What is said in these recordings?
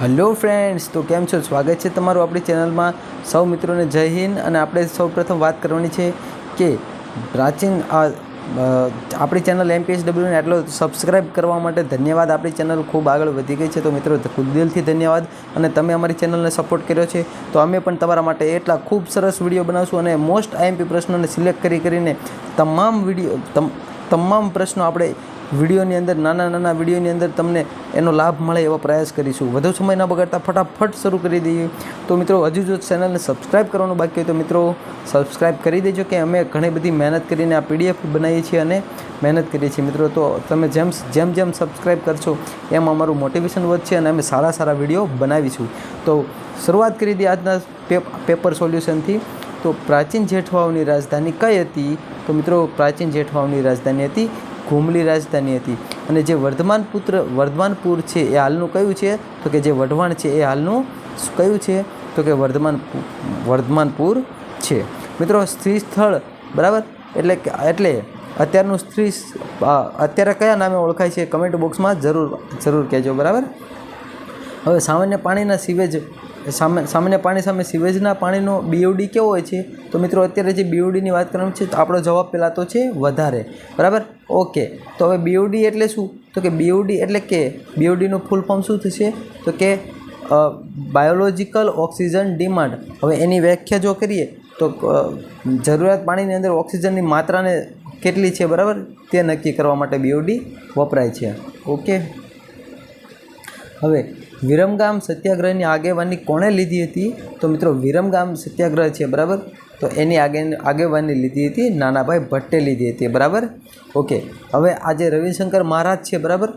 Hello friends, તો કેમ છો? સ્વાગત છે તમારું આપણી ચેનલમાં. સૌ મિત્રોને જય હિન્દ, અને આપણે સૌ પ્રથમ વાત કરવાની છે કે પ્રાચીન આપણી ચેનલ એમપીએસ ડબલ્યુને આટલો સબસ્ક્રાઇબ કરવા માટે ધન્યવાદ. આપણી ચેનલ ખૂબ આગળ વધી ગઈ છે, તો મિત્રો, ખૂબ દિલથી ધન્યવાદ. અને તમે અમારી ચેનલને સપોર્ટ કર્યો છે, તો અમે પણ તમારા માટે એટલા ખૂબ સરસ વીડિયો બનાવશું અને મોસ્ટ આઈએમપી પ્રશ્નોને સિલેક્ટ કરી કરીને તમામ વીડિયો તમ, તમામ પ્રશ્નો આપણે વિડીયોની અંદર, નાના નાના વિડીયોની અંદર તમને એનો લાભ મળે એવો પ્રયાસ કરીશું. વધુ સમય ન બગાડતા ફટાફટ શરૂ કરી દઈએ. તો મિત્રો, હજુ જો ચેનલને સબસ્ક્રાઈબ કરવાનું બાકી હોય તો મિત્રો સબસ્ક્રાઈબ કરી દેજો કે અમે ઘણી બધી મહેનત કરીને આ પીડીએફ બનાવીએ છીએ અને મહેનત કરીએ છીએ. મિત્રો, તો તમે જેમ જેમ જેમ સબસ્ક્રાઈબ કરશો, એમ અમારું મોટિવેશન વધશે અને અમે સારા સારા વીડિયો બનાવીશું. તો શરૂઆત કરી દઈએ આજના પેપર સોલ્યુશનથી. તો પ્રાચીન જેઠવાઓની રાજધાની કઈ હતી? તો મિત્રો, પ્રાચીન જેઠવાઓની રાજધાની હતી ઘુમલી રાજધાની હતી. અને જે વર્ધમાન પુત્ર વર્ધમાનપુર છે એ હાલનું કયું છે? તો કે જે વઢવાણ છે એ હાલનું કયું છે? તો કે વર્ધમાન વર્ધમાનપુર છે. મિત્રો, સ્ત્રી સ્થળ, બરાબર? એટલે એટલે અત્યારનું સ્ત્રી અત્યારે કયા નામે ઓળખાય છે કમેન્ટ બોક્સમાં જરૂર જરૂર કહેજો, બરાબર? હવે સામાન્ય પાણીના સિવેજ સામે સામાન્ય પાણી સામે સિવેજના પાણીનો બીઓડી કેવો હોય છે? તો મિત્રો, અત્યારે જે બીઓડીની વાત કરવાની છે, તો આપણો જવાબ પહેલાં તો છે વધારે. બરાબર? ઓકે તો હવે બીઓડી એટલે શું? તો કે બીઓડી એટલે કે બીઓડીનું ફૂલ ફોર્મ શું થશે? તો કે બાયોલોજિકલ ઓક્સિજન ડિમાન્ડ હવે એની વ્યાખ્યા જો કરીએ, તો જરૂરિયાત પાણીની અંદર ઓક્સિજનની માત્રાને કેટલી છે, બરાબર? તે નક્કી કરવા માટે બીઓડી વપરાય છે. ઓકે હવે વિરમગામ સત્યાગ્રહની આગેવાની કોણે લીધી હતી? તો મિત્રો, વિરમગામ સત્યાગ્રહ છે, બરાબર? તો એની આગે આગેવાની લીધી હતી, નાનાભાઈ ભટ્ટે લીધી હતી, બરાબર? ઓકે, હવે આજે રવિશંકર મહારાજ છે, બરાબર?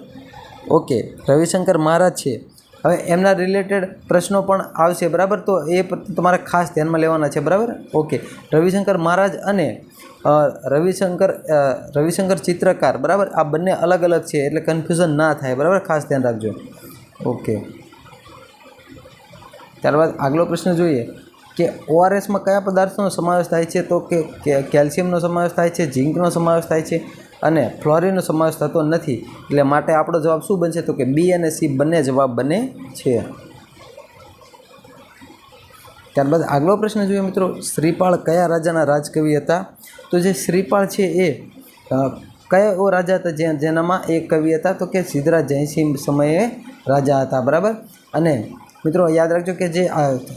ઓકે, રવિશંકર મહારાજ છે. હવે એમના રિલેટેડ પ્રશ્નો પણ આવશે, બરાબર? તો એ તમારે ખાસ ધ્યાનમાં લેવાના છે, બરાબર? ઓકે, રવિશંકર મહારાજ અને રવિશંકર રવિશંકર ચિત્રકાર, બરાબર? આ બંને અલગ અલગ છે, એટલે કન્ફ્યુઝન ના થાય, બરાબર? ખાસ ધ્યાન રાખજો. ઓકે. ત્યારબાદ આગલો પ્રશ્ન જોઈએ કે ઓઆરએસમાં કયા પદાર્થોનો સમાવેશ થાય છે? તો કે કેલ્શિયમનો સમાવેશ થાય છે, ઝીંકનો સમાવેશ થાય છે અને ફ્લોરિનનો સમાવેશ થતો નથી. એટલે માટે આપણો જવાબ શું બનશે? તો કે બી અને સી બંને જવાબ બને છે. ત્યારબાદ આગલો પ્રશ્ન જોઈએ મિત્રો, શ્રીપાળ કયા રાજાના રાજકવિ હતા? તો જે શ્રીપાળ છે એ કયા એવો રાજા હતા જેનામાં એ કવિ હતા? તો કે સિદ્ધરાજ જયસિંહ સમયે રાજા હતા, બરાબર? અને મિત્રો, યાદ રાખજો કે જે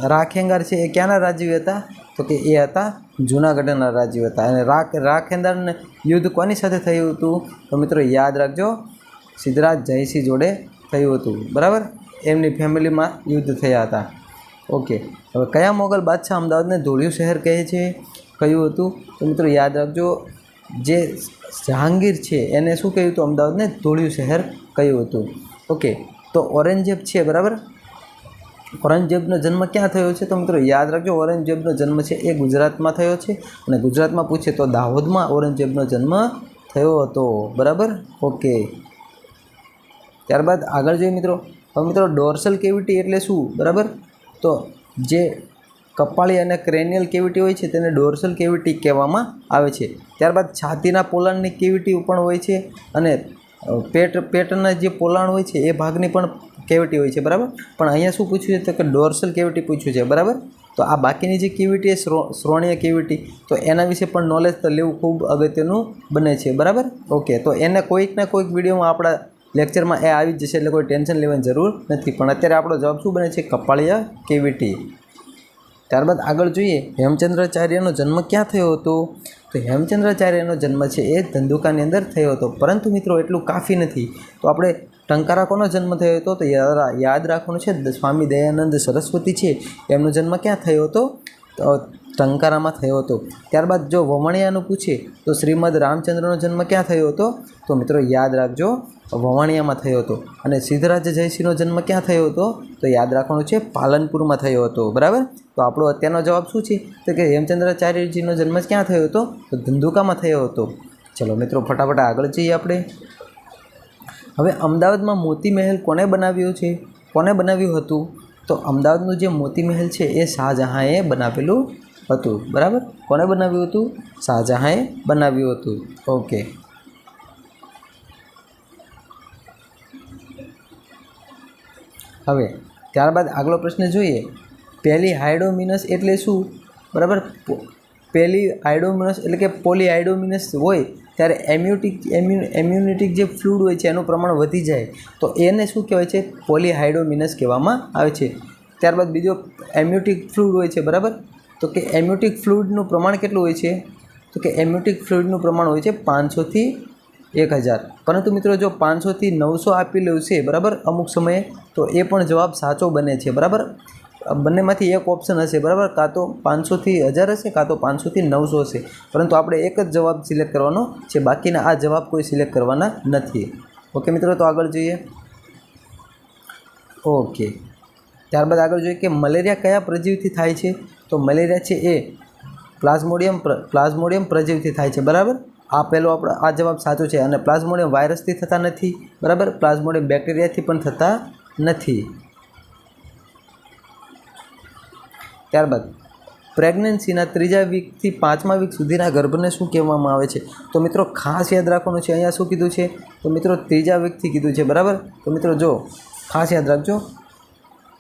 રાખેંગર છે એ ક્યાંના રાજવી હતા? તો કે એ હતા જૂનાગઢના રાજવી હતા. અને રાખ, રાખેંદરને યુદ્ધ કોની સાથે થયું હતું? તો મિત્રો, યાદ રાખજો, સિદ્ધરાજ જયસિંહ જોડે થયું હતું, બરાબર? એમની ફેમિલીમાં યુદ્ધ થયા હતા. ઓકે, હવે કયા મોગલ બાદશાહ અમદાવાદને ધોળિયું શહેર કહે છે? કયું હતું. તો મિત્રો, યાદ રાખજો, જે જહાંગીર છે, એને શું કહ્યું હતું? અમદાવાદને ધોળિયું શહેર કહ્યું હતું. ઓકે તો ઓરેન્જેબ છે, બરાબર? ઔરંગઝેબનો જન્મ ક્યાં થયો છે તો મિત્રો યાદ રાખજો ઔરંગઝેબનો જન્મ છે એ ગુજરાતમાં થયો છે અને ગુજરાતમાં પૂછે તો દાહોદમાં ઔરંગઝેબનો જન્મ થયો હતો, બરાબર? ઓકે. ત્યારબાદ આગળ જોઈએ મિત્રો. હવે મિત્રો ડોર્સલ કેવિટી એટલે શું, બરાબર? તો જે કપાળી અને ક્રેનિયલ કેવિટી હોય છે તેને ડોર્સલ કેવિટી કહેવામાં આવે છે. ત્યારબાદ છાતીના પોલાણની કેવિટી પણ હોય છે અને પેટ પેટના જે પોલાણ હોય છે, એ ભાગની પણ કેવિટી હોય છે, બરાબર? પણ અહીંયા શું પૂછ્યું છે તો કે ડોર્સલ કેવિટી પૂછ્યું છે, બરાબર? તો આ બાકીની જે કેવિટી શ્રો, શ્રોણીય કેવિટી, તો એના વિશે પણ નોલેજ તો લેવું ખૂબ અગત્યનું બને છે, બરાબર? ઓકે તો એને કોઈકના કોઈક વિડીયોમાં આપણા લેક્ચરમાં એ આવી જશે, એટલે કોઈ ટેન્શન લેવાની જરૂર નથી. પણ અત્યારે આપણો જવાબ શું બને છે? કપાળીય કેવિટી. ત્યારબાદ આગળ જોઈએ, હેમચંદ્રાચાર્યનો જન્મ ક્યાં થયો હતો? તો હેમચંદ્રાચાર્યનો જન્મ છે એ ધંધુકાની અંદર થયો હતો. પરંતુ મિત્રો, એટલું કાફી નથી. તો આપણે ટંકારા કોનો જન્મ થયો હતો? તો યાદ રાખવાનું છે સ્વામી દયાનંદ સરસ્વતી છે, એમનો જન્મ ક્યાં થયો હતો? ટંકારામાં થયો હતો. ત્યારબાદ જો વમણિયાનું પૂછે, તો શ્રીમદ રામચંદ્રનો જન્મ ક્યાં થયો હતો? તો મિત્રો, યાદ રાખજો વવાણિયામાં થયો હતો. અને સિદ્ધરાજ જયસિંહનો જન્મ ક્યાં થયો હતો? તો યાદ રાખવાનું છે, પાલનપુરમાં થયો હતો. બરાબર? તો આપણો અત્યારનો જવાબ શું છે? તો કે હેમચંદ્રાચાર્યજીનો જન્મ ક્યાં થયો હતો? તો ધંધુકામાં થયો હતો. ચલો મિત્રો, ફટાફટ આગળ જઈએ આપણે. હવે અમદાવાદમાં મોતી મહેલ કોને બનાવ્યો છે? કોને બનાવ્યું હતું? તો અમદાવાદનું જે મોતી મહેલ છે, એ શાહજહાંએ બનાવેલું હતું. બરાબર? કોને બનાવ્યું હતું? શાહજહાંએ બનાવ્યું હતું. ઓકે. હવે, ત્યારબાદ આગલો પ્રશ્ન જોઈએ. પહેલી હાઇડોમિનસ એટલે શું? બરાબર? પહેલી હાઇડોમિનસ એટલે કે પોલી હાઇડોમિનસ હોય, ત્યારે એમ્યુટિક, એમ્યુ, એમ્યુનિટિક જે ફ્લૂડ હોય છે, એનું પ્રમાણ વધી જાય. તો એને શું કહેવાય છે? પોલી હાઇડોમિનસ કહેવામાં આવે છે. ત્યારબાદ બીજો, એમ્યુટિક ફ્લૂડ હોય છે, બરાબર? તો કે એમ્યુટિક ફ્લૂડનું પ્રમાણ કેટલું હોય છે? તો કે એમ્યુટિક ફ્લૂડનું પ્રમાણ હોય છે પાંચસોથી એક હજાર. પરંતુ મિત્રો જો પાંચસોથી નવસો આપેલું છે, બરાબર? અમુક સમયે તો એ પણ જવાબ સાચો બને છે, બરાબર? બંનેમાંથી એક ઓપ્શન હશે, બરાબર? કાં તો પાંચસોથી હજાર હશે, કાં તો પાંચસોથી નવસો હશે. પરંતુ આપણે એક જ જવાબ સિલેક્ટ કરવાનો છે, બાકીના આ જવાબ કોઈ સિલેક્ટ કરવાના નથી. ઓકે મિત્રો, તો આગળ જોઈએ. ઓકે ત્યારબાદ આગળ જોઈએ કે મલેરિયા કયા પ્રજીવથી થાય છે? તો મલેરિયા છે એ પ્લાઝ્મોડિયમ પ્લાઝમોડિયમ પ્રજીવથી થાય છે, બરાબર? આ પહેલો આપણો આ જવાબ સાચો છે અને પ્લાઝ્મોડિયમ વાયરસથી થતા નથી, બરાબર? પ્લાઝ્મોડિયમ બેક્ટેરિયાથી પણ થતા નથી. ત્યારબાદ, પ્રેગ્નન્સીના ત્રીજા વીકથી પાંચમા વીક સુધીના ગર્ભને શું કહેવામાં આવે છે? તો મિત્રો, ખાસ યાદ રાખવાનું છે, અહીંયા શું કીધું છે? તો મિત્રો, ત્રીજા વીકથી કીધું છે, બરાબર? તો મિત્રો, જો, ખાસ યાદ રાખજો.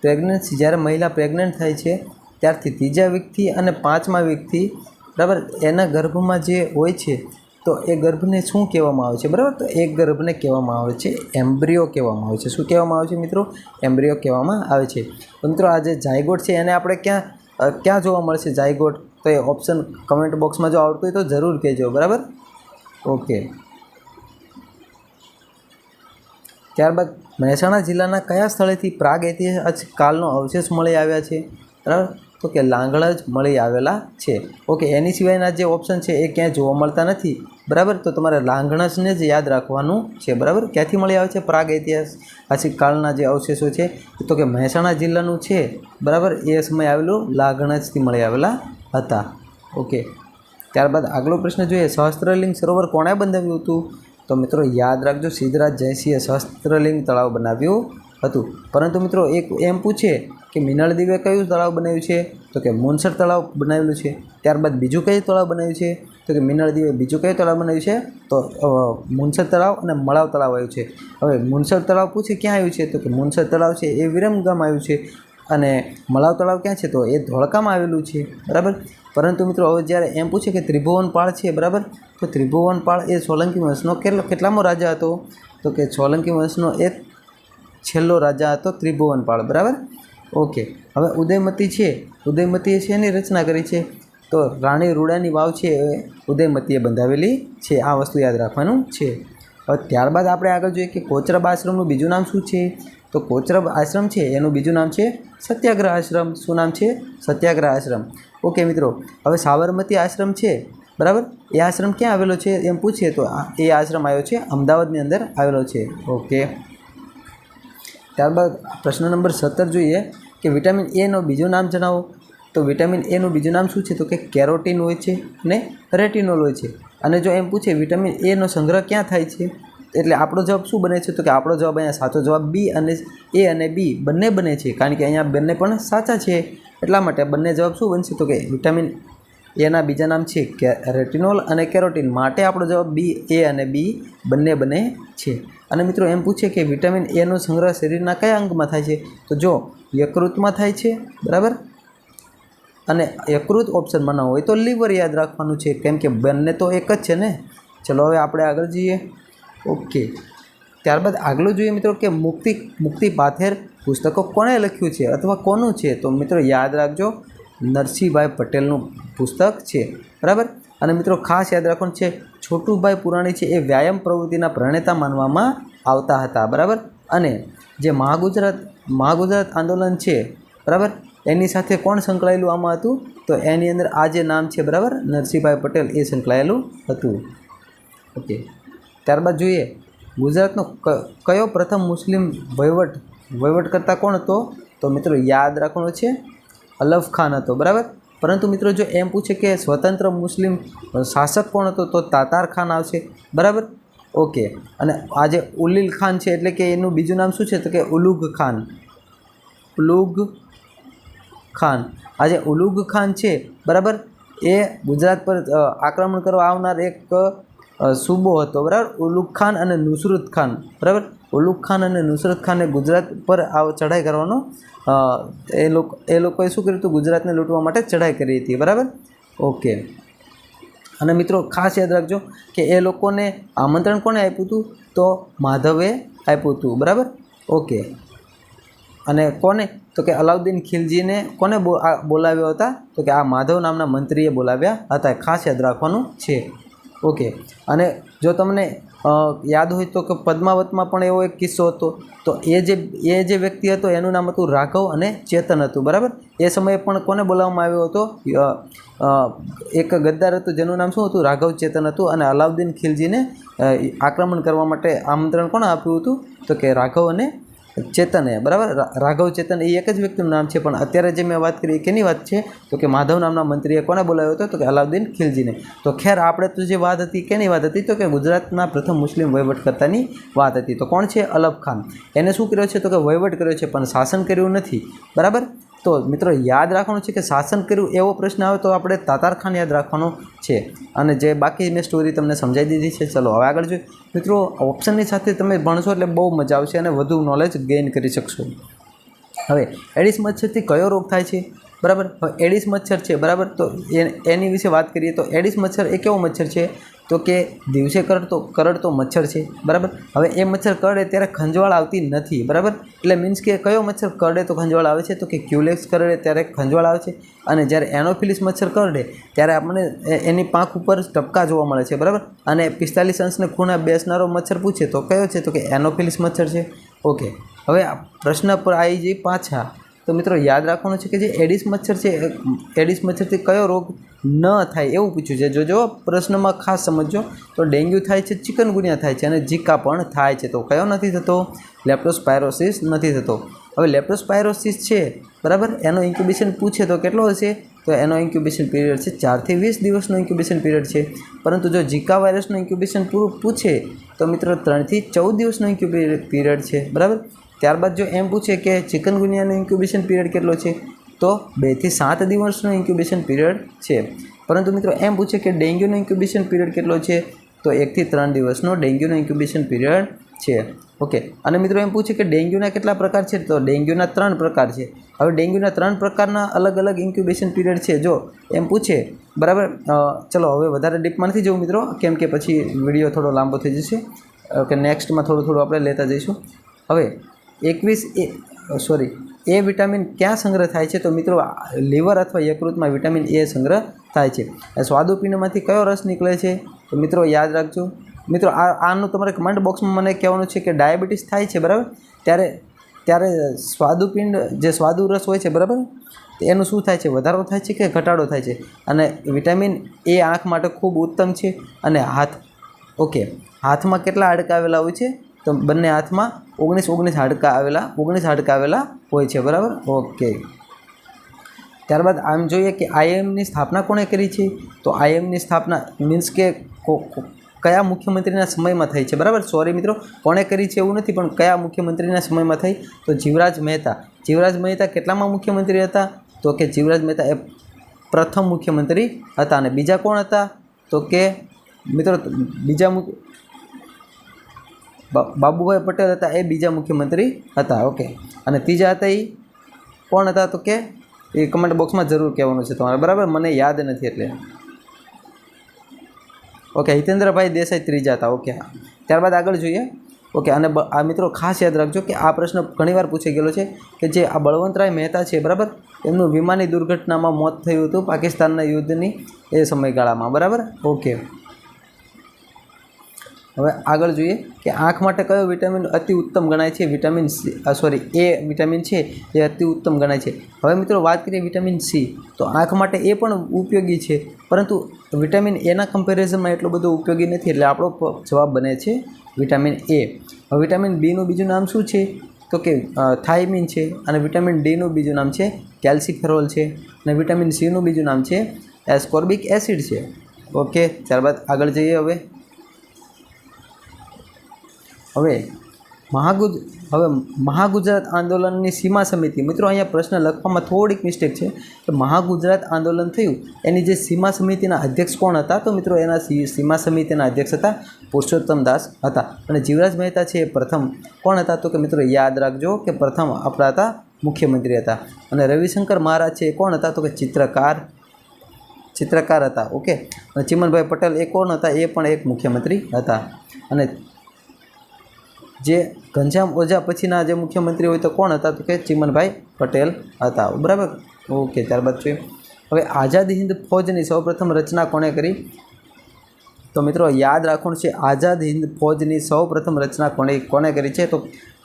પ્રેગ્નન્સી, જ્યારે મહિલા પ્રેગ્નન્ટ થાય છે, ત્યારથી ત્રીજા વીકથી અને પાંચમા વીકથી, બરાબર? એના ગર્ભમાં જે હોય છે તો એ ગર્ભને શું કહેવામાં આવે છે? બરાબર? તો એ ગર્ભને કહેવામાં આવે છે એમ્બ્રિયો કહેવામાં આવે છે. શું કહેવામાં આવે છે મિત્રો? એમ્બ્રિયો કહેવામાં આવે છે. મિત્રો, આ જે જાયગોટ છે એને આપણે ક્યાં ક્યાં જોવા મળશે જાયગોટ તો એ ઓપ્શન કમેન્ટ બોક્સમાં જો આવડતું હોય તો જરૂર કહેજો. બરાબર? ઓકે. ત્યારબાદ મહેસાણા જિલ્લાના કયા સ્થળેથી પ્રાગ ઐતિહાસિક કાળનો અવશેષ મળી આવ્યા છે? બરાબર? તો કે લાંગળ જ મળી આવેલા છે. ઓકે, એની સિવાયના જે ઓપ્શન છે એ ક્યાંય જોવા મળતા નથી. બરાબર? તો તમારે લાંગણજને જ યાદ રાખવાનું છે, બરાબર? ક્યાંથી મળી આવે છે પ્રાગ ઐતિહાસિક કાળના જે અવશેષો છે તો કે મહેસાણા જિલ્લાનું છે, બરાબર? એ સમયે આવેલું લાંગણજથી મળી આવેલા હતા. ઓકે. ત્યારબાદ આગલો પ્રશ્ન જોઈએ. સહસ્ત્રલિંગ સરોવર કોણે બંધાવ્યું હતું? તો મિત્રો યાદ રાખજો, સિદ્ધરાજ જયસિંહે સહસ્ત્રલિંગ તળાવ બનાવ્યું હતું. પરંતુ મિત્રો એક એમ પૂછે કે મિનળદેવે કયું તળાવ બનાવ્યું છે? તો કે મુનસર તળાવ બનાવેલું છે. ત્યારબાદ બીજું કયું તળાવ બનાવ્યું છે? તો કે મિનળદેવે બીજું કયું તળાવ બનાવ્યું છે? તો મુનસર તળાવ અને મળાવ તળાવ આવ્યું છે. હવે મુનસર તળાવ પૂછે ક્યાં આવ્યું છે? તો કે મુનસર તળાવ છે એ વિરમગામ આવ્યું છે અને મળાવ તળાવ ક્યાં છે? તો એ ધોળકામાં આવેલું છે. બરાબર? પરંતુ મિત્રો, હવે જ્યારે એમ પૂછે કે ત્રિભુવન પાળ છે, બરાબર? તો ત્રિભુવન પાળ એ સોલંકી વંશનો કેટલો, કેટલામો રાજા હતો? તો કે સોલંકી વંશનો એ છેલ્લો રાજા હતો ત્રિભુવન પાળ. બરાબર? ઓકે. હવે ઉદયમતી છે. ઉદયમતીએ શેની રચના કરી છે. તો રાણી રૂડાની વાવ છે એ ઉદયમતીએ બંધાવેલી છે. આ વસ્તુ યાદ રાખવાનું છે. હવે ત્યારબાદ આપણે આગળ જોઈએ કે કોચરબ આશ્રમનું બીજું નામ શું છે? તો કોચરબ આશ્રમ છે, એનું બીજું નામ છે સત્યાગ્રહ આશ્રમ. શું નામ છે? સત્યાગ્રહ આશ્રમ. ઓકે મિત્રો, હવે સાબરમતી આશ્રમ છે, બરાબર? એ આશ્રમ ક્યાં આવેલો છે એમ પૂછીએ તો એ આશ્રમ આવ્યો છે, અમદાવાદની અંદર આવેલો છે. ઓકે. ત્યારબાદ પ્રશ્ન નંબર સત્તર જોઈએ કે વિટામિન એનો બીજું નામ જણાવો. તો વિટામિન એનું બીજું નામ શું છે? તો કે કેરોટીન હોય છે અને રેટિનોલ હોય છે. અને જો એમ પૂછે વિટામિન એનો સંગ્રહ ક્યાં થાય છે? એટલે આપણો જવાબ શું બને છે? તો કે આપણો જવાબ અહીંયા સાચો જવાબ બી અને એ અને બી બંને બને છે. કારણ કે અહીંયા બંને પણ સાચા છે. એટલા માટે બંને જવાબ શું બનશે? તો કે વિટામિન એના બીજા નામ છે કે રેટિનોલ અને કેરોટીન. માટે આપણો જવાબ બી એ અને બી બંને બને છે. અને મિત્રો એમ પૂછે કે વિટામિન એનો સંગ્રહ શરીરના કયા અંગમાં થાય છે? તો જો યકૃતમાં થાય છે, બરાબર? અને યકૃત ઓપ્શન ન હોય તો લીવર યાદ રાખવાનું છે. કેમ કે બંને તો એક જ છે ને? ચલો હવે આપણે આગળ જઈએ. ઓકે. ત્યારબાદ આગલું જોઈએ મિત્રો કે મુક્તિ મુક્તિ પાથેર પુસ્તકો કોણે લખ્યું છે અથવા કોનું છે? તો મિત્રો યાદ રાખજો, નરસિંહભાઈ પટેલનું પુસ્તક છે. બરાબર? અને મિત્રો ખાસ યાદ રાખવાનું છે, છોટુભાઈ પુરાણી છે એ વ્યાયામ પ્રવૃત્તિના પ્રણેતા માનવામાં આવતા હતા. બરાબર? અને જે મહાગુજરાત મહાગુજરાત આંદોલન છે, બરાબર? એની સાથે કોણ સંકળાયેલું આમાં હતું? તો એની અંદર આ જે નામ છે બરાબર, નરસિંહભાઈ પટેલ, એ સંકળાયેલું હતું. ઓકે ત્યારબાદ જોઈએ, ગુજરાતનો કયો પ્રથમ મુસ્લિમ વહીવટ વહીવટ કરતા કોણ હતો? તો મિત્રો યાદ રાખવાનો છે, અલફ ખાન હતો, બરાબર? પરંતુ મિત્રો જો એમ પૂછે કે સ્વતંત્ર મુસ્લિમ શાસક કોણ હતો, તો તાતાર ખાન આવશે, બરાબર? ઓકે અને આ જે ઉલીલ ખાન છે, એટલે કે એનું બીજું નામ શું છે? તો કે ઉલુગ ખાન. ઉલુગ ખાન. આ જે ઉલુગ ખાન છે, બરાબર? એ ગુજરાત પર આક્રમણ કરવા આવનાર એક સૂબો હતો, બરાબર? ઉલુગ ખાન અને નુસરત ખાન, બરાબર? ઉલુગ ખાન અને નુસરત ખાને ગુજરાત પર આ ચઢાઈ કરવાનો એ લોકો, એ લોકોએ શું કર્યું હતું? ગુજરાતને લૂંટવા માટે ચઢાઈ કરી હતી, બરાબર? ઓકે. અને મિત્રો, ખાસ યાદ રાખજો કે એ લોકોને આમંત્રણ કોને આપ્યું હતું? તો માધવે આપ્યું હતું, બરાબર? ઓકે. અને કોને? તો કે અલાઉદ્દીન ખિલજીને કોને બોલાવ્યો હતા? તો કે આ માધવ નામના મંત્રીએ બોલાવ્યા હતા. ખાસ યાદ રાખવાનું છે. ઓકે અને જો તમને યાદ હોય તો કે પદ્માવતમાં પણ એવો એક કિસ્સો હતો. તો એ જે એ જે વ્યક્તિ હતો, એનું નામ હતું રાઘવ અને ચેતન હતું. બરાબર? એ સમયે પણ કોને બોલાવવામાં આવ્યો હતો? એક ગદ્દાર હતું જેનું નામ શું હતું? રાઘવ ચેતન હતું. અને અલાઉદ્દીન ખિલજીને આક્રમણ કરવા માટે આમંત્રણ કોણ આપ્યું હતું? તો કે રાઘવ અને ચેતને બરાબર? રાઘવ ચેતન એ એક જ વ્યક્તિનું નામ છે, પણ અત્યારે જે મેં વાત કરી એ કેની વાત છે? તો કે માધવ નામના મંત્રીએ કોને બોલાવ્યો હતો? તો કે અલાઉદ્દીન ખિલજીને. તો ખેર, આપણે તો જે વાત હતી, કેની વાત હતી? તો કે ગુજરાતના પ્રથમ મુસ્લિમ વહીવટકર્તાની વાત હતી. તો કોણ છે? અલબ ખાન. એને શું કર્યો છે? તો કે વહીવટ કર્યો છે, પણ શાસન કર્યું નથી. બરાબર? તો મિત્રો યાદ રાખવાનું છે કે શાસન કર્યું એવો પ્રશ્ન આવે તો આપણે તાતાર ખાન યાદ રાખવાનો છે. અને જે બાકી મેં સ્ટોરી તમને સમજાવી દીધી છે, ચલો હવે આગળ જોઈએ. મિત્રો ઓપ્શનની સાથે તમે ભણશો એટલે બહુ મજા આવશે અને વધુ નોલેજ ગેઇન કરી શકશો. હવે એડિસ મચ્છરથી કયો રોગ થાય છે? બરાબર? એડિસ મચ્છર છે, બરાબર? તો એની વિશે વાત કરીએ તો એડિસ મચ્છર એ કેવો મચ્છર છે? તો કે દિવસે કરડતો કરડતો મચ્છર છે, બરાબર? હવે એ મચ્છર કરડે ત્યારે ખંજવાળ આવતી નથી, બરાબર? એટલે મીન્સ કે કયો મચ્છર કરડે તો ખંજવાળ આવે છે? તો કે ક્યુલેક્સ કરડે ત્યારે ખંજવાળ આવે છે. અને જ્યારે એનોફિલિસ મચ્છર કરડે ત્યારે આપણને એની પાંખ ઉપર ટપકા જોવા મળે છે, બરાબર? અને પિસ્તાલીસ અંશને ખૂણે બેસનારો મચ્છર પૂછે તો કયો છે? તો કે એનોફિલિસ મચ્છર છે. ઓકે. હવે પ્રશ્ન પર આવી જઈ પાછા. તો મિત્રો યાદ રાખવાનું છે કે જે એડિસ મચ્છર છે, એડિસ મચ્છરથી કયો રોગ ન થાય એવું પૂછ્યું છે. જોજો પ્રશ્નમાં ખાસ સમજજો. તો ડેન્ગ્યુ થાય છે, ચિકનગુનિયા થાય છે અને ઝીકા પણ થાય છે. તો કયો નથી થતો? લેપ્ટોસ્પાયરોસિસ નથી થતો. હવે લેપ્ટોસ્પાયરોસિસ છે, બરાબર? એનો ઇન્ક્યુબેશન પૂછે તો કેટલો હશે? તો એનો ઇન્ક્યુબેશન પીરિયડ છે ચારથી વીસ દિવસનો ઇન્ક્યુબેશન પીરિયડ છે. પરંતુ જો ઝીકા વાયરસનું ઇન્ક્યુબેશન પૂરું પૂછે તો મિત્રો ત્રણથી ચૌદ દિવસનો ઇન્ક્યુબે, પીરિયડ છે. બરાબર? ત્યારબાદ જો એમ પૂછે કે ચિકનગુનિયાનો ઇન્ક્યુબેશન પીરિયડ કેટલો છે, તો બેથી સાત દિવસનો ઇન્ક્યુબેશન પીરિયડ છે. પરંતુ મિત્રો એમ પૂછે કે ડેન્ગ્યુનો ઇન્ક્યુબેશન પીરિયડ કેટલો છે, તો એકથી ત્રણ દિવસનો ડેન્ગ્યુનો ઇન્ક્યુબેશન પીરિયડ છે. ઓકે, અને મિત્રો એમ પૂછે કે ડેન્ગ્યુના કેટલા પ્રકાર છે, તો ડેન્ગ્યુના ત્રણ પ્રકાર છે. હવે ડેન્ગ્યુના ત્રણ પ્રકારના અલગ અલગ ઇન્ક્યુબેશન પીરિયડ છે, જો એમ પૂછે, બરાબર? ચલો હવે વધારે ડીપમાં નથી જવું મિત્રો, કેમ કે પછી વીડિયો થોડો લાંબો થઈ જશે. ઓકે, નેક્સ્ટમાં થોડું થોડું આપણે લેતા જઈશું. હવે એકવીસ એ સોરી એ વિટામિન ક્યાં સંગ્રહ થાય છે? તો મિત્રો લીવર અથવા યકૃતમાં વિટામિન એ સંગ્રહ થાય છે. સ્વાદુપિંડમાંથી કયો રસ નીકળે છે? તો મિત્રો, યાદ રાખજો. મિત્રો, આ, આનું તમારે કમેન્ટ બોક્સમાં મને કહેવાનું છે કે ડાયાબિટીસ થાય છે, બરાબર? ત્યારે ત્યારે સ્વાદુપિંડ જે સ્વાદુ રસ હોય છે, બરાબર? એનું શું થાય છે? વધારો થાય છે કે ઘટાડો થાય છે? અને વિટામિન એ આંખ માટે ખૂબ ઉત્તમ છે અને હાથ ઓકે હાથમાં કેટલા અડકાવેલા હોય છે? તો બંને હાથમાં ઓગણીસ ઓગણીસ હાડકાં આવેલા, ઓગણીસ હાડકાં આવેલા હોય છે, બરાબર? ઓકે ત્યારબાદ આમ જોઈએ કે આઈએમની સ્થાપના કોણે કરી છે? તો આઈએમની સ્થાપના મીન્સ કે કયા મુખ્યમંત્રીના સમયમાં થઈ છે, બરાબર? સોરી મિત્રો, કોણે કરી છે એવું નથી, પણ કયા મુખ્યમંત્રીના સમયમાં થઈ? તો જીવરાજ મહેતા. જીવરાજ મહેતા કેટલામાં મુખ્યમંત્રી હતા? તો કે જીવરાજ મહેતા એ પ્રથમ મુખ્યમંત્રી હતા. અને બીજા કોણ હતા? તો કે, મિત્રો, બીજા બાબુભાઈ પટેલ હતા એ બીજા મુખ્યમંત્રી હતા ઓકે અને ત્રીજા હતા એ કોણ હતા તો કે, એ કમેન્ટ બોક્સમાં જરૂર કહેવાનું છે તમારે, બરાબર? મને યાદ નથી એટલે. ઓકે હિતેન્દ્રભાઈ દેસાઈ ત્રીજા હતા ઓકે ત્યારબાદ આગળ જોઈએ. ઓકે અને આ મિત્રો ખાસ યાદ રાખજો કે આ પ્રશ્ન ઘણીવાર પૂછાઈ ગયેલો છે કે જે આ બળવંતરાય મહેતા છે, બરાબર? એમનું વિમાની દુર્ઘટનામાં મોત થયું હતું પાકિસ્તાનના યુદ્ધની એ સમયગાળામાં, બરાબર? ઓકે હવે આગળ જોઈએ કે આંખ માટે કયો વિટામિન અતિ ઉત્તમ ગણાય છે? Vitamin C sorry A vitamin છે, એ અતિ ઉત્તમ ગણાય છે. હવે મિત્રો વાત કરીએ વિટામિન સી તો આંખ માટે એ પણ ઉપયોગી છે, પરંતુ વિટામિન એના કમ્પેરિઝનમાં એટલો બધો ઉપયોગી નથી, એટલે આપણો જવાબ બને છે વિટામિન એ હવે વિટામિન બીનું બીજું નામ શું છે? તો કે થાઇમિન છે, અને વિટામિન ડીનું બીજું નામ છે કેલ્સિફેરોલ છે, અને વિટામિન સીનું બીજું નામ છે એસ્કોર્બિક એસિડ છે. ઓકે, ત્યારબાદ આગળ જઈએ હવે. હવે મહાગુજ, હવે મહાગુજરાત આંદોલનની સીમા સમિતિ, મિત્રો અહીંયા પ્રશ્ન લખવામાં થોડીક મિસ્ટેક છે કે મહાગુજરાત આંદોલન થયું, એની જે સીમા સમિતિના અધ્યક્ષ કોણ હતા? તો મિત્રો એના સીમા સમિતિના અધ્યક્ષ હતા પુરુષોત્તમ દાસ હતા. અને જીવરાજ મહેતા છે એ પ્રથમ. કોણ હતા? તો કે મિત્રો યાદ રાખજો કે પ્રથમ આપણા હતા મુખ્યમંત્રી હતા. અને રવિશંકર મહારાજ છે એ કોણ હતા? તો કે ચિત્રકાર ચિત્રકાર હતા, ઓકે? અને ચિમનભાઈ પટેલ એ કોણ હતા? એ પણ એક મુખ્યમંત્રી હતા. અને જે ઘનશ્યામ ઓઝા પછીના જે મુખ્યમંત્રી હોય તો કોણ હતા તો કે ચિમનભાઈ પટેલ હતા. બરાબર? ઓકે ત્યારબાદ જોઈએ. હવે આઝાદ હિન્દ ફોજની સૌપ્રથમ રચના કોણે કરી? તો મિત્રો યાદ રાખવાનું છે, આઝાદ હિન્દ ફૌજની સૌપ્રથમ રચના કોણે કોણે કરી છે? તો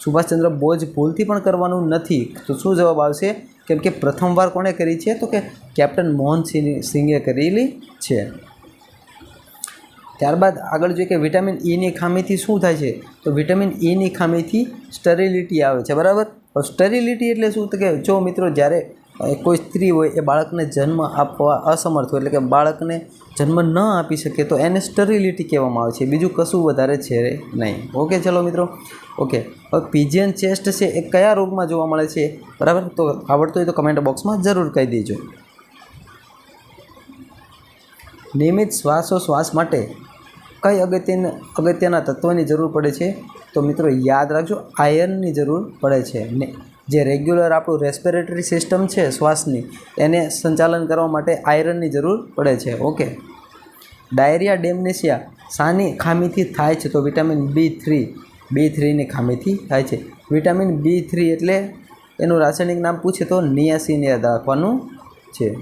સુભાષચંદ્ર બોઝ ભૂલથી પણ કરવાનું નથી. તો શું જવાબ આવશે? કેમ કે પ્રથમવાર કોણે કરી છે? તો કે કેપ્ટન મોહન સિંહે કરેલી છે. ત્યારબાદ આગળ જોઈએ કે વિટામિન ઈની ખામીથી શું થાય છે? તો વિટામિન ઈની ખામીથી સ્ટરિલિટી આવે છે, બરાબર? સ્ટરિલિટી એટલે શું? કે જો મિત્રો જ્યારે કોઈ સ્ત્રી હોય એ બાળકને જન્મ આપવા અસમર્થ હોય, એટલે કે બાળકને જન્મ ન આપી શકે, તો એને સ્ટરિલિટી કહેવામાં આવે છે. બીજું કશું વધારે છે નહીં. ઓકે, ચલો મિત્રો. ઓકે. હવે પીજિયન ચેસ્ટ છે એ કયા રોગમાં જોવા મળે છે? બરાબર? તો આવડતું હોય તો કમેન્ટ બોક્સમાં જરૂર કહી દેજો. નિયમિત શ્વાસોશ્વાસ માટે કઈ અગત્યના અગત્યના તત્વોની જરૂર પડે છે? તો મિત્રો યાદ રાખજો આયર્નની જરૂર પડે છે. ને જે રેગ્યુલર આપણું રેસ્પિરેટરી સિસ્ટમ છે શ્વાસની, એને સંચાલન કરવા માટે આયરનની જરૂર પડે છે. ઓકે? ડાયરિયા, ડેમનેશિયા શાની ખામીથી થાય છે. તો વિટામિન બી થ્રી, બી થ્રીની ખામીથી થાય છે. વિટામિન બી થ્રી એટલે એનું રાસાયણિક નામ પૂછે તો નિયાસીને યાદ રાખવાનું છે.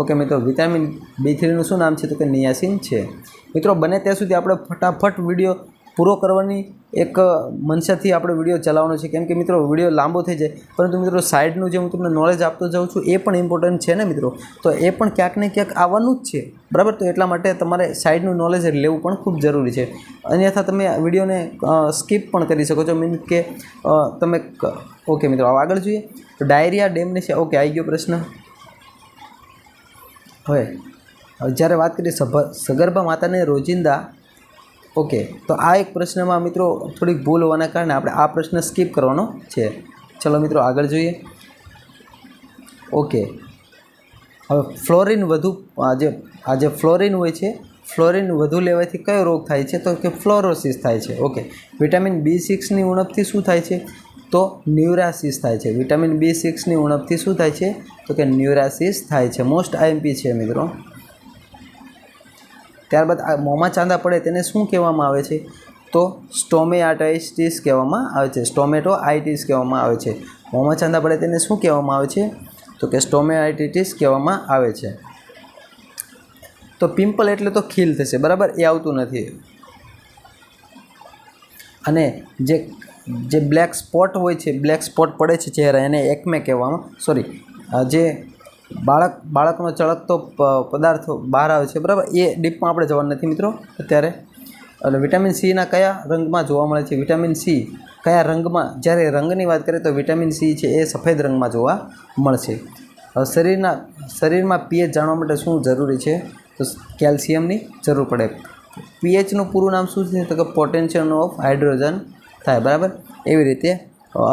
ઓકે મિત્રો, વિટામિન બી થ્રીનું શું નામ છે? તો કે નિયાસિન છે. મિત્રો, બને ત્યાં સુધી આપણે ફટાફટ વીડિયો પૂરો કરવાની એક મનસાથી આપણે વીડિયો ચલાવવાનો છે. કેમ કે મિત્રો, વીડિયો લાંબો થઈ જાય. પરંતુ મિત્રો, સાઈડનું જે હું તમને નોલેજ આપતો જાઉં છું, એ પણ ઇમ્પોર્ટન્ટ છે ને મિત્રો? તો એ પણ ક્યાંક ને ક્યાંક આવવાનું જ છે. બરાબર? તો એટલા માટે તમારે સાઈડનું નોલેજ લેવું પણ ખૂબ જરૂરી છે. અન્યથા તમે વિડીયોને સ્કીપ પણ કરી શકો છો. મીન્સ કે તમે ઓકે મિત્રો આગળ જોઈએ. તો ડાયરિયા છે ઓકે, આવી ગયો પ્રશ્ન. હવે હવે જ્યારે વાત કરીએ સગર્ભા માતાને રોજિંદા, ઓકે, તો આ એક પ્રશ્નમાં મિત્રો થોડીક ભૂલ હોવાના કારણે આપણે આ પ્રશ્ન સ્કીપ કરવાનો છે. ચલો મિત્રો આગળ જોઈએ. ઓકે. હવે ફ્લોરિન વધુ, આજે આ જે ફ્લોરિન હોય છે. ફ્લોરિન વધુ લેવાથી કયો રોગ થાય છે? તો કે ફ્લોરોસિસ થાય છે. ઓકે. વિટામિન બી સિક્સની ઉણપથી શું થાય છે? તો ન્યુરાસિસ થાય છે. વિટામિન બી સિક્સની ઉણપથી શું થાય છે? તો કે ન્યુરાસિસ થાય છે. મોસ્ટ આઈએમપી છે મિત્રો. ત્યારબાદ આ મોંમાં ચાંદા પડે તેને શું કહેવામાં આવે છે? તો સ્ટોમેઆટાઇટિસ કહેવામાં આવે છે. સ્ટોમેટો આઇટિસ કહેવામાં આવે છે. મોંમાં ચાંદા પડે તેને શું કહેવામાં આવે છે? તો કે સ્ટોમેઆઇટિસ કહેવામાં આવે છે. તો પિમ્પલ એટલે તો ખીલ થશે. બરાબર? એ આવતું નથી. અને જે જે બ્લેક સ્પોટ હોય છે બ્લેક સ્પોટ પડે છે ચહેરા, એને એકમે કહેવામાં સોરી જે બાળક, બાળકનો ચળકતો પદાર્થો બહાર આવે છે, બરાબર? એ ડીપમાં આપણે જવાનું નથી મિત્રો અત્યારે. એટલે વિટામિન સીના કયા રંગમાં જોવા મળે છે? વિટામિન સી કયા રંગમાં? જ્યારે રંગની વાત કરીએ તો વિટામિન સી છે, એ સફેદ રંગમાં જોવા મળશે. શરીરના, શરીરમાં પીએચ જાણવા માટે શું જરૂરી છે? તો કેલ્શિયમની જરૂર પડે. પીએચનું પૂરું નામ શું છે? તો કે પોટેન્શિયલ ઓફ હાઇડ્રોજન થાય, બરાબર? એવી રીતે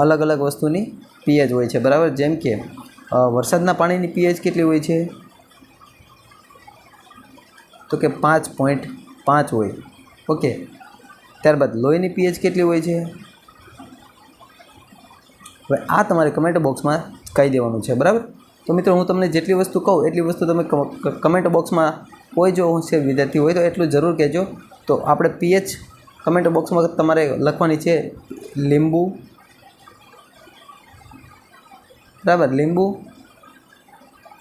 અલગ અલગ વસ્તુની પીએચ હોય છે, બરાબર? જેમ કે વરસાદના પાણીની પીએચ કેટલી હોય છે? તો કે પાંચ પોઈન્ટ પાંચ હોય. ઓકે. ત્યારબાદ લોહીની પીએચ કેટલી હોય છે? હવે આ તમારે કમેન્ટ બોક્સમાં કહી દેવાનું છે, બરાબર? તો મિત્રો, હું તમને જેટલી વસ્તુ કહું, એટલી વસ્તુ તમે કમેન્ટ બોક્સમાં કોઈ જો હું છે વિદ્યાર્થી હોય તો એટલું જરૂર કહેજો. તો આપણે પીએચ કમેન્ટ બોક્સમાં તમારે લખવાની છે લીંબુ. બરાબર, લીંબુ.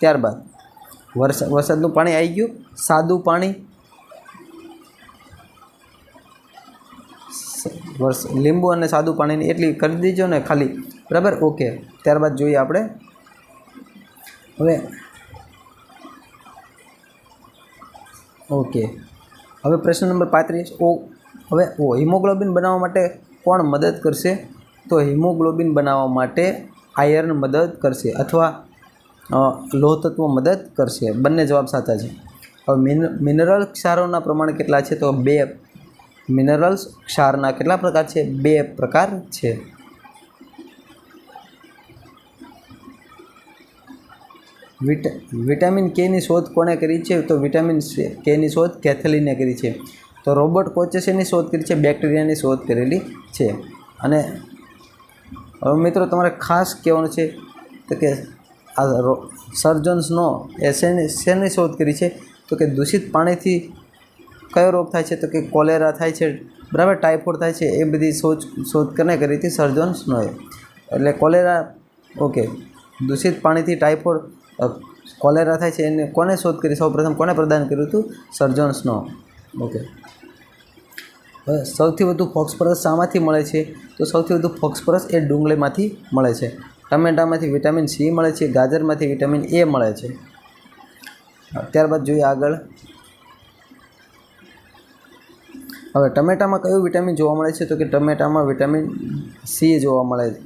ત્યારબાદ વરસાદ વરસાદનું પાણી આવી ગયું. સાદું પાણી. વર્ષ લીંબુ અને સાદું પાણીની એટલી કરી દીજો ને ખાલી. બરાબર? ઓકે. ત્યારબાદ જોઈએ આપણે. હવે, ઓકે. હવે પ્રશ્ન નંબર પાંત્રીસ. ઓ હવે ઓ, હિમોગ્લોબિન બનાવવા માટે કોણ મદદ કરશે? તો હિમોગ્લોબિન બનાવવા માટે આયર્ન મદદ કરશે અથવા લોહ તત્વ મદદ કરશે. બંને જવાબ સાચા છે. હવે મિન, મિનરલ ક્ષારોના પ્રમાણ કેટલા છે? તો બે મિનરલ્સ ક્ષારના કેટલા પ્રકાર છે? બે પ્રકાર છે. વિટ, વિટામિન કેની શોધ કોણે કરી છે? તો વિટામિન કેની શોધ કેથલીને કરી છે. તો રોબર્ટ કોચેસેની શોધ કરી છે? બેક્ટેરિયાની શોધ કરેલી છે. અને હવે મિત્રો તમારે ખાસ કહેવાનું છે તો કે આ સર્જન્સનો એ શેની શેની શોધ કરી છે? તો કે દૂષિત પાણીથી કયો રોગ થાય છે? તો કે કોલેરા થાય છે, બરાબર? ટાઇફોઇડ થાય છે, એ બધી શોધ શોધ કરીને કરી હતી સર્જન્સનોએ એટલે કોલેરા, ઓકે, દૂષિત પાણીથી ટાઇફોઇડ કોલેરા થાય છે, એને કોને શોધ કરી? સૌપ્રથમ કોને પ્રદાન કર્યું હતું? સર્જન્સનો. ઓકે. સૌથી વધુ ફોક્સફરસ શામાંથી મળે છે? તો સૌથી વધુ ફોસ્ફરસ એ ડુંગળીમાંથી મળે છે. ટમેટામાંથી વિટામિન સી મળે છે, ગાજરમાંથી વિટામિન એ મળે છે. ત્યારબાદ જોઈએ આગળ. હવે ટમેટામાં કયું વિટામિન જોવા મળે છે? તો કે ટમેટામાં વિટામિન સી જોવા મળે છે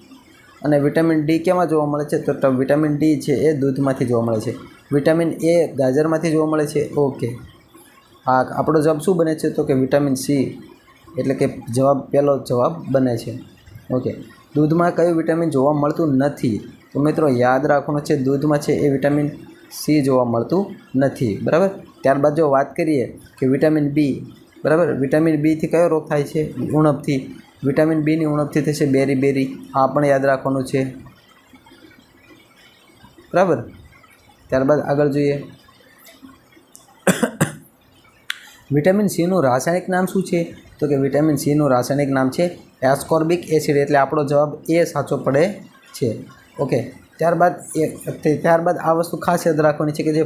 અને વિટામિન ડી કેમાં જોવા મળે છે? તો વિટામિન ડી છે એ દૂધમાંથી જોવા મળે છે. વિટામિન એ ગાજરમાંથી જોવા મળે છે? ઓકે. આ આપણો જવાબ શું બને છે? તો કે વિટામિન સી. એટલે કે જવાબ પહેલો જવાબ બને છે. ઓકે દૂધમાં કયું વિટામિન જોવા મળતું નથી? તો મિત્રો, યાદ રાખવાનું છે, દૂધમાં છે એ વિટામિન સી જોવા મળતું નથી. બરાબર? ત્યારબાદ જો વાત કરીએ કે વિટામિન બી બરાબર? વિટામિન બીથી કયો રોગ થાય છે? ઉણપથી. વિટામિન બીની ઉણપથી થશે બેરી બેરી. આ પણ યાદ રાખવાનું છે. બરાબર? ત્યારબાદ આગળ જોઈએ. વિટામિન સીનું રાસાયણિક નામ શું છે? તો કે વિટામિન સીનું રાસાયણિક નામ છે એસ્કોર્બિક એસિડ, એટલે આપણો જવાબ એ સાચો પડે છે. ઓકે, ત્યારબાદ એ ત્યારબાદ આ વસ્તુ ખાસ યાદ રાખવાની છે કે જે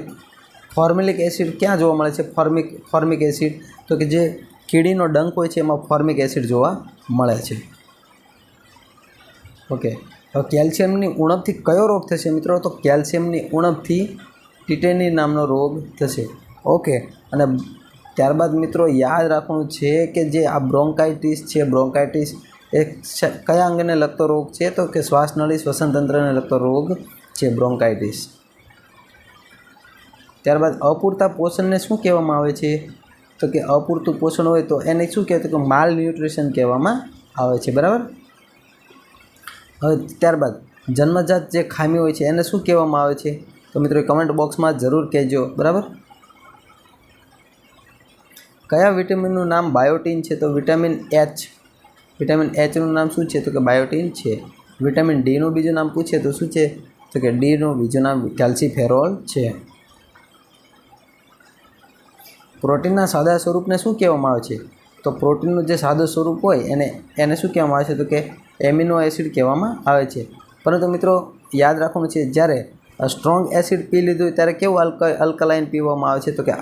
ફોર્મિલિક એસિડ ક્યાં જોવા મળે છે? ફોર્મિક ફોર્મિક એસિડ, તો કે જે કીડીનો ડંક હોય છે એમાં ફોર્મિક એસિડ જોવા મળે છે. ઓકે, હવે કેલ્શિયમની ઉણપથી કયો રોગ થશે મિત્રો? તો કેલ્શિયમની ઉણપથી ટીટેની નામનો રોગ થશે. ઓકે, અને ત્યારબાદ મિત્રો યાદ રાખવાનું છે કે જે આ બ્રોન્કાઇટિસ છે, બ્રોન્કાઇટિસ એ કયા અંગને લગતો રોગ છે? તો કે શ્વાસનળી શ્વસનતંત્રને લગતો રોગ છે બ્રોન્કાઇટિસ. ત્યારબાદ અપૂરતા પોષણને શું કહેવામાં આવે છે? તો કે અપૂરતું પોષણ હોય તો એને શું કહેવાય? કે માલ ન્યુટ્રિશન કહેવામાં આવે છે, બરાબર? હવે ત્યારબાદ જન્મજાત જે ખામી હોય છે એને શું કહેવામાં આવે છે? તો મિત્રો કમેન્ટ બોક્સમાં જરૂર કહેજો, બરાબર? કયા વિટામિનનું નામ બાયોટીન છે? તો વિટામિન એચ. વિટામિન એચનું નામ શું છે? તો કે બાયોટીન છે. વિટામિન ડીનું બીજું નામ પૂછે તો શું છે? તો કે ડીનું બીજું નામ કેલ્સીફેરોલ છે. પ્રોટીનના સાદા સ્વરૂપને શું કહેવામાં આવે છે? તો પ્રોટીનનું જે સાદું સ્વરૂપ હોય એને એને શું કહેવામાં આવે છે? તો કે એમિનો એસિડ કહેવામાં આવે છે. પરંતુ મિત્રો, યાદ રાખવાનું છે, જ્યારે સ્ટ્રોંગ એસિડ પી લીધું ત્યારે કેવું અલ્ક અલ્કલાઇન પીવામાં આવે છે? તો કે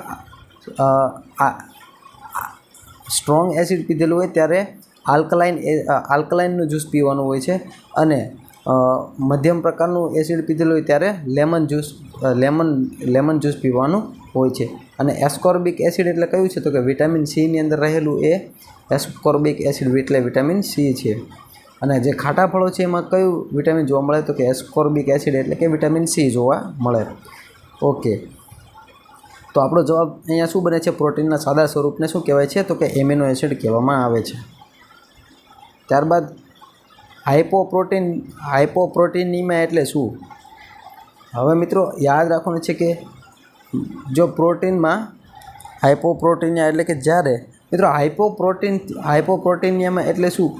સ્ટ્રોંગ એસિડ પીધેલું હોય ત્યારે આલ્કલાઇન આલ્કલાઇનનું જ્યુસ પીવાનું હોય છે અને મધ્યમ પ્રકારનું એસિડ પીધેલું હોય ત્યારે lemon juice lemon lemon juice પીવાનું હોય છે. અને એસ્કોર્બિક એસિડ એટલે કયું છે? તો કે વિટામિન સીની અંદર રહેલું એ એસ્કોર્બિક એસિડ એટલે વિટામિન સી છે. અને જે ખાટા ફળો છે એમાં કયું વિટામિન જોવા મળે? તો કે એસ્કોર્બિક એસિડ એટલે કે વિટામિન સી જોવા મળે. ઓકે. તો આપણો જવાબ અહીંયા શું બને છે? પ્રોટીનના સાદા સ્વરૂપને શું કહેવાય છે? તો કે એમિનો એસિડ કહેવામાં આવે છે. ત્યારબાદ હાઇપોપ્રોટીન હાઇપોપ્રોટીનીમાં એટલે શું? હવે મિત્રો યાદ રાખવાનું છે કે જો પ્રોટીનમાં હાઇપોપ્રોટીનિયા એટલે કે જ્યારે, મિત્રો હાઇપોપ્રોટીન હાઇપોપ્રોટીનિયામાં એટલે શું?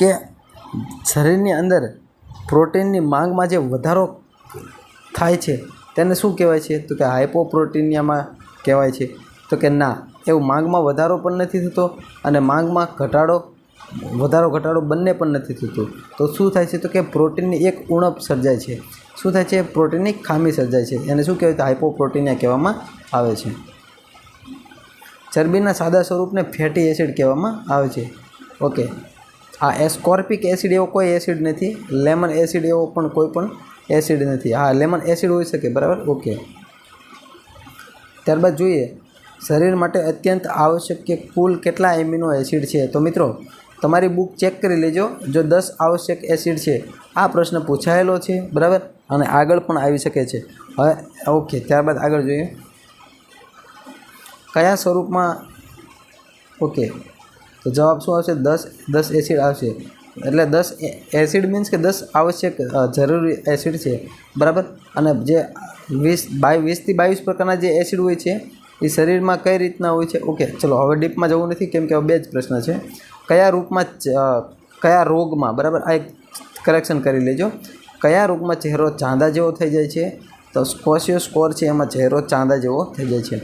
કે શરીરની અંદર પ્રોટીનની માંગમાં જે વધારો થાય છે, તેને શું કહેવાય છે? તો કે હાઇપોપ્રોટીનિયામાં કહેવાય છે. તો કે ના, એવું માંગમાં વધારો પણ નથી થતો અને માંગમાં ઘટાડો, વધારો ઘટાડો બંને પણ નથી થતું. તો શું થાય છે તો કે પ્રોટીનની એક ઉણપ સર્જાય છે. શું થાય છે? પ્રોટીનની ખામી સર્જાય છે. એને શું કહેવાય? તો હાઇપોપ્રોટીનિયા કહેવામાં આવે છે. ચરબીના સાદા સ્વરૂપને ફેટી એસિડ કહેવામાં આવે છે. ઓકે. આ એસ્કોર્પિક એસિડ એવો કોઈ એસિડ નથી. લેમન એસિડ એવો પણ કોઈ પણ એસિડ નથી. હા, લેમન એસિડ હોઈ શકે, બરાબર? ઓકે. ત્યારબાદ જોઈએ, શરીર માટે અત્યંત આવશ્યક કે કુલ કેટલા એમિનો એસિડ છે? તો મિત્રો, તમારી બુક ચેક કરી લેજો, જો દસ આવશ્યક એસિડ છે, આ પ્રશ્ન પૂછાયેલો છે, બરાબર? અને આગળ પણ આવી શકે છે. હવે, ઓકે, ત્યારબાદ આગળ જોઈએ. કયા સ્વરૂપમાં, ઓકે, તો જવાબ શું આવશે? દસ દસ એસિડ આવશે. એટલે દસ એસિડ મીન્સ કે દસ આવશ્યક જરૂરી એસિડ છે. બરાબર? અને જે વીસ બાય વીસથી બાવીસ પ્રકારના જે એસિડ હોય છે, એ શરીરમાં કઈ રીતના હોય છે? ઓકે, ચલો, હવે ડીપમાં જવું નથી, કેમ કે બે જ પ્રશ્ન છે. કયા રૂપમાં કયા રોગમાં, બરાબર? આ એક કરેક્શન કરી લેજો. કયા રોગમાં ચહેરો ચાંદા જેવો થઈ જાય છે? તો સ્કોશિયો સ્કોર છે, એમાં ચહેરો ચાંદા જેવો થઈ જાય છે.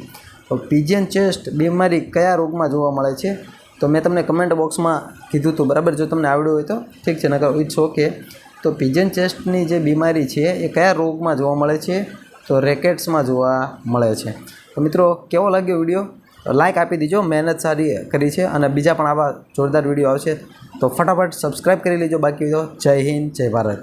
તો પીજિયન ચેસ્ટ, બીમારી કયા રોગમાં જોવા મળે છે? તો મેં તમને કમેન્ટ બોક્સમાં કીધું હતું, બરાબર? જો તમને આવડ્યું હોય તો ઠીક છે, નકર ઇટ્સ ઓકે તો પીજન ચેસ્ટની જે બીમારી છે, એ કયા રોગમાં જોવા મળે છે? તો રેકેટ્સમાં જોવા મળે છે. તો મિત્રો, કેવો લાગ્યો વીડિયો લાઇક આપી દીજો, મહેનત સારી કરી છે, અને બીજા પણ આવા જોરદાર વીડિયો આવશે. તો ફટાફટ સબસ્ક્રાઈબ કરી લેજો, બાકી તો જય હિન્દ, જય ભારત.